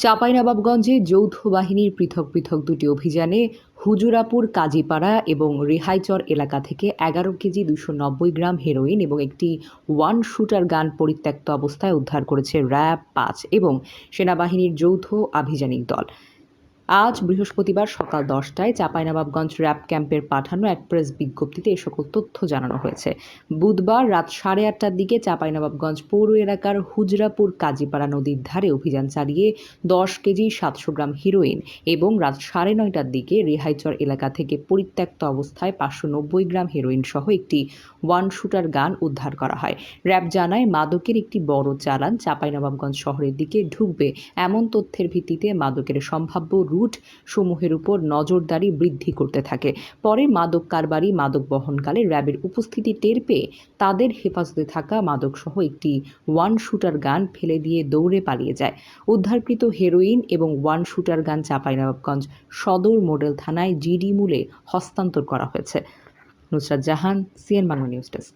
চাঁপাইনবাবগঞ্জে যৌথ বাহিনীর পৃথক পৃথক দুটি অভিযানে হুজুরাপুর, কাজীপাড়া এবং রেহাইচর এলাকা থেকে এগারো কেজি দুশো নব্বই গ্রাম হেরোইন এবং একটি ওয়ান শুটার গান পরিত্যক্ত অবস্থায় উদ্ধার করেছে র্যাব পাঁচ এবং সেনাবাহিনীর যৌথ আভিযানিক দল। আজ বৃহস্পতিবার সকাল দশটায় চাঁপাইনবাবগঞ্জ র্যাব ক্যাম্পের পাঠানো এক প্রেস বিজ্ঞপ্তিতে এ সকল তথ্য জানানো হয়েছে। বুধবার রাত সাড়ে আটটার দিকে চাঁপাইনবাবগঞ্জ পৌর এলাকার হুজরাপুর কাজীপাড়া নদীর ধারে অভিযান চালিয়ে দশ কেজি সাতশো গ্রাম হিরোইন এবং রাত সাড়ে নয়টার দিকে রেহাইচর এলাকা থেকে পরিত্যক্ত অবস্থায় পাঁচশো নব্বই গ্রাম হেরোইন সহ একটি ওয়ান শুটার গান উদ্ধার করা হয়। র্যাব জানায়, মাদকের একটি বড় চালান চাঁপাইনবাবগঞ্জ শহরের দিকে ঢুকবে। এমন তথ্যের ভিত্তিতে মাদকের সম্ভাব্য রুট সমূহের উপর নজরদারি বৃদ্ধি করতে থাকে। পরে মাদক কারবারি, মাদক বহনকালে র্যাবের উপস্থিতি টের পেয়ে তাদের হেফাজতে থাকা মাদকসহ একটি ওয়ান শুটার গান ফেলে দিয়ে দৌড়ে পালিয়ে যায়। উদ্ধারকৃত হেরোইন এবং ওয়ান শুটার গান চাঁপাইনবাবগঞ্জ সদর মডেল থানায় জিডি মূলে হস্তান্তর করা হয়েছে। Nusrat Jahan, CN Bangla news desk.